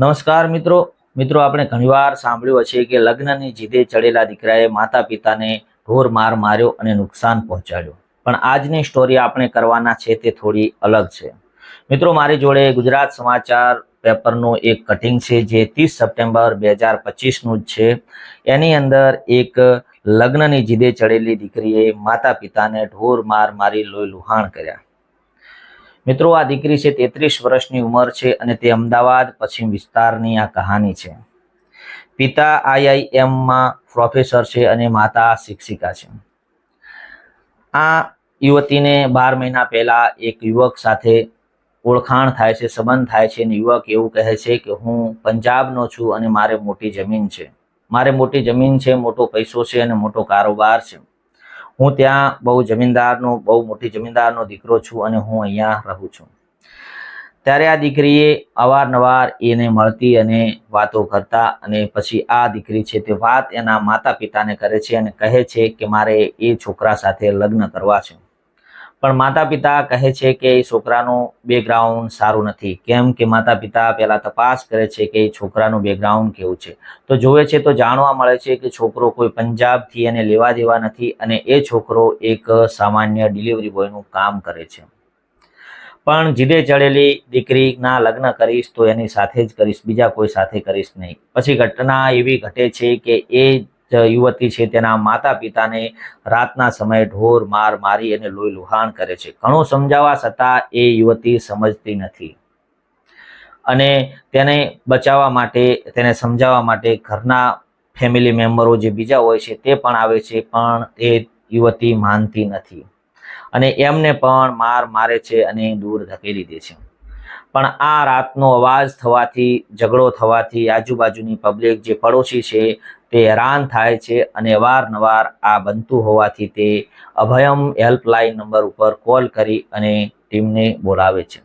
નમસ્કાર મિત્રો. મિત્રો, આપણે ઘણીવાર સાંભળ્યું હશે કે લગ્નની જીદે ચડેલા દીકરાએ માતા પિતાને ઢોર માર માર્યો અને નુકસાન પહોંચાડ્યું. પણ આજની સ્ટોરી આપણે કરવાના છે તે થોડી અલગ છે. મિત્રો, મારી જોડે ગુજરાત સમાચાર પેપરનું એક કટિંગ છે જે ત્રીસ સપ્ટેમ્બર બે હજાર પચીસનું જ છે. એની અંદર એક લગ્નની જીદે ચડેલી દીકરીએ માતા પિતાને ઢોર માર મારી લોહી લુહાણ કર્યા. મિત્રો, આ દીકરી છે તેત્રીસ વર્ષની ઉંમર છે અને તે અમદાવાદ પશ્ચિમ વિસ્તારની આ કહાની છે. પિતા આઈઆઈએમમાં પ્રોફેસર છે અને માતા શિક્ષિકા છે. આ યુવતીને બાર મહિના પહેલા એક યુવક સાથે ઓળખાણ થાય છે, સંબંધ થાય છે અને યુવક એવું કહે છે કે, હું પંજાબનો છું અને મારે મોટી જમીન છે. મારે મોટી જમીન છે, મોટો પૈસો છે અને મોટો કારોબાર છે. હું ત્યાં બહુ જમીનદારનો, બહુ મોટી જમીનદારનો દીકરો છું અને હું અહીંયા રહું છું. ત્યારે આ દીકરીએ અવારનવાર એને મળતી અને વાતો કરતા અને પછી આ દીકરી છે તે વાત એના માતા પિતાને કરે છે અને કહે છે કે મારે એ છોકરા સાથે લગ્ન કરવા છે. પણ માતા પિતા કહે છે કે એ છોકરાનું બેકગ્રાઉન્ડ સારું નથી. કેમ કે માતા પિતા પહેલાં તપાસ કરે છે કે એ છોકરાનું બેકગ્રાઉન્ડ કેવું છે? તો જોવે છે, તો જાણવા મળે છે કે છોકરો કોઈ પંજાબથી એને લેવા દેવા નથી અને એ છોકરો એક સામાન્ય ડિલિવરી બોયનું કામ કરે છે. પણ જીદે ચડેલી દીકરીના લગ્ન કરીશ તો એની સાથે જ કરીશ, બીજા કોઈ સાથે કરીશ નહીં. પછી ઘટના એવી ઘટે છે કે એ યુવતી છે તેના માતા પિતાને રાતના સમયે ઢોર માર મારી અને લોહી લુહાણ કરે છે. ઘણું સમજાવવા છતાં એ યુવતી સમજતી નથી. અને તેને બચાવવા માટે, તેને સમજાવવા માટે ઘરના ફેમિલી મેમ્બરો જે બીજા હોય છે તે પણ આવે છે, પણ એ યુવતી માનતી નથી. અને એમને પણ માર મારે છે અને દૂર ધકેલી દે છે. પણ આ રાતનો અવાજ થવાથી, ઝઘડો થવાથી આજુબાજુની પબ્લિક જે પડોશી છે તે હેરાન થાય છે અને અવારનવાર આ બનતું હોવાથી તે અભયમ હેલ્પલાઇન નંબર ઉપર કોલ કરી અને ટીમને બોલાવે છે.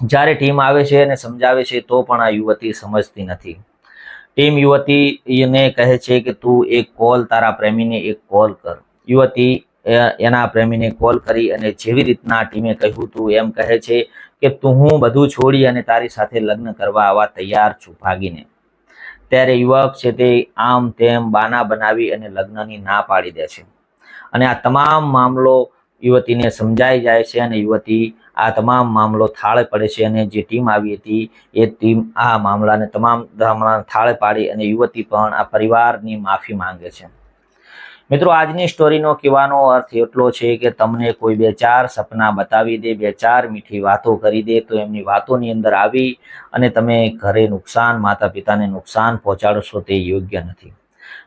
જ્યારે ટીમ આવે છે અને સમજાવે છે તો પણ આ યુવતી સમજતી નથી. ટીમ યુવતીને કહે છે કે તું એક કોલ તારા પ્રેમીને એક કોલ કર. યુવતી એના પ્રેમીને કોલ કરી અને જેવી રીતના ટીમે કહ્યું તું એમ કહે છે કે તું હું બધું છોડી અને તારી સાથે લગ્ન કરવા આવવા તૈયાર છું ભાગીને. ત્યારે યુવક છે તે આમ તેમ બાના બનાવી અને લગ્નની ના પાડી દે છે. અને આ તમામ મામલો યુવતીને સમજાઈ જાય છે અને યુવતી આ તમામ મામલો થાળે પડે છે અને જે ટીમ આવી હતી એ ટીમ આ મામલાને તમામ થાળે પાડી અને યુવતી પણ આ પરિવારની માફી માંગે છે. મિત્રો, આજની સ્ટોરીનો કહેવાનો અર્થ એટલો છે કે તમને કોઈ બે ચાર સપના બતાવી દે, બે ચાર મીઠી વાતો કરી દે, તો એમની વાતોની અંદર આવી અને તમે ઘરે નુકસાન માતા પિતાને નુકસાન પહોંચાડશો તે યોગ્ય નથી.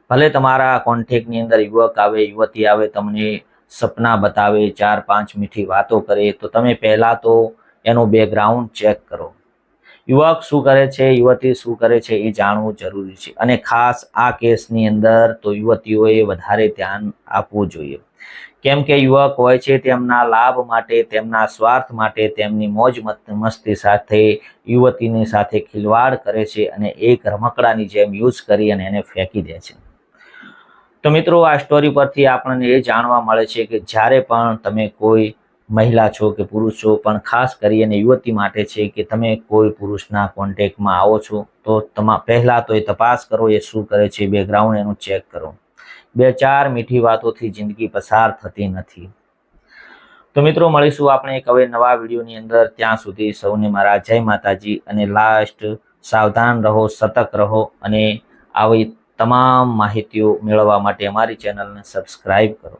ભલે તમારા કોન્ટેક્ટની અંદર યુવક આવે, યુવતી આવે, તમને સપના બતાવે, ચાર પાંચ મીઠી વાતો કરે, તો તમે પહેલાં તો એનું બેકગ્રાઉન્ડ ચેક કરો. યુવક શું કરે છે, યુવતી શું કરે છે એ જાણવું જરૂરી છે. અને ખાસ આ કેસની અંદર તો યુવતીઓએ વધારે ધ્યાન આપવું જોઈએ. કેમ કે યુવક હોય છે તેમના લાભ માટે, તેમના સ્વાર્થ માટે, તેમની મોજ મસ્તી સાથે યુવતીની સાથે ખિલવાડ કરે છે અને એક રમકડાની જેમ યુઝ કરી અને એને ફેંકી દે છે. તો મિત્રો, આ સ્ટોરી પરથી આપણને એ જાણવા મળે છે કે જ્યારે પણ તમે કોઈ મહિલા છો કે પુરુષ છો, પણ ખાસ કરીને યુવતી માટે છે કે તમે કોઈ પુરુષના કોન્ટેક્ટમાં આવો છો, તો તમા, પહેલાં તો એ તપાસ કરો એ શું કરે છે બેકગ્રાઉન્ડ એનું ચેક કરો. બે ચાર મીઠી વાતોથી જિંદગી પસાર થતી નથી. તો મિત્રો, મળીશું આપણે એક હવે નવા વિડીયોની અંદર. ત્યાં સુધી સૌને મારા જય માતાજી અને લાસ્ટ સાવધાન રહો સતર્ક રહો અને આવી તમામ માહિતીઓ મેળવવા માટે અમારી ચેનલને સબસ્ક્રાઈબ કરો.